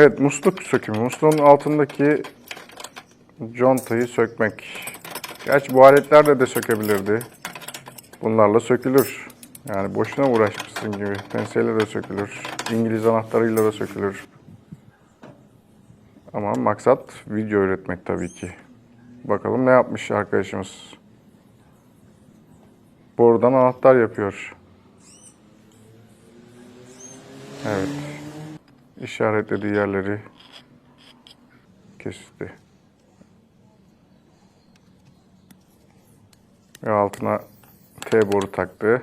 Evet musluk sökümü. Musluğun altındaki contayı sökmek. Gerçi bu aletlerle de sökebilirdi. Bunlarla sökülür. Yani boşuna uğraşmışsın gibi. Penseyle de sökülür. İngiliz anahtarıyla da sökülür. Ama maksat video üretmek tabii ki. Bakalım ne yapmış arkadaşımız. Borudan anahtar yapıyor. Evet. İşaretlediği yerleri kesti. Ve altına T boru taktı.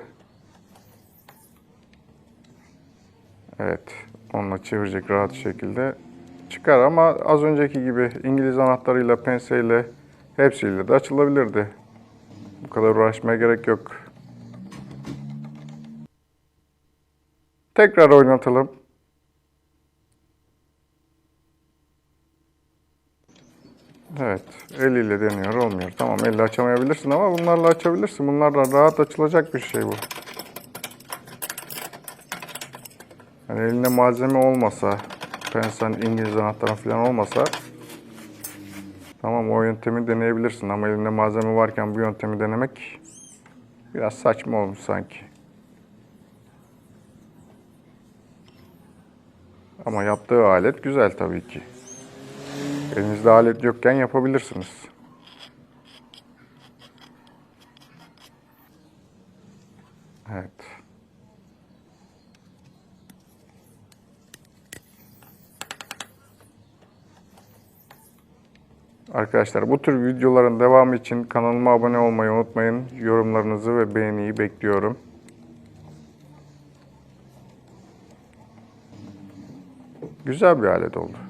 Evet. Onunla çevirecek rahat şekilde. Çıkar ama az önceki gibi İngiliz anahtarıyla, penseyle hepsiyle de açılabilirdi. Bu kadar uğraşmaya gerek yok. Tekrar oynatalım. Evet, eliyle deniyor, olmuyor. Tamam, elle açamayabilirsin ama bunlarla açabilirsin. Bunlarla rahat açılacak bir şey bu. Yani elinde malzeme olmasa, pensen, İngiliz anahtarı falan olmasa tamam o yöntemi deneyebilirsin ama elinde malzeme varken bu yöntemi denemek biraz saçma olmuş sanki. Ama yaptığı alet güzel tabii ki. Elinizde alet yokken yapabilirsiniz. Evet. Arkadaşlar bu tür videoların devamı için kanalıma abone olmayı unutmayın. Yorumlarınızı ve beğeniyi bekliyorum. Güzel bir alet oldu.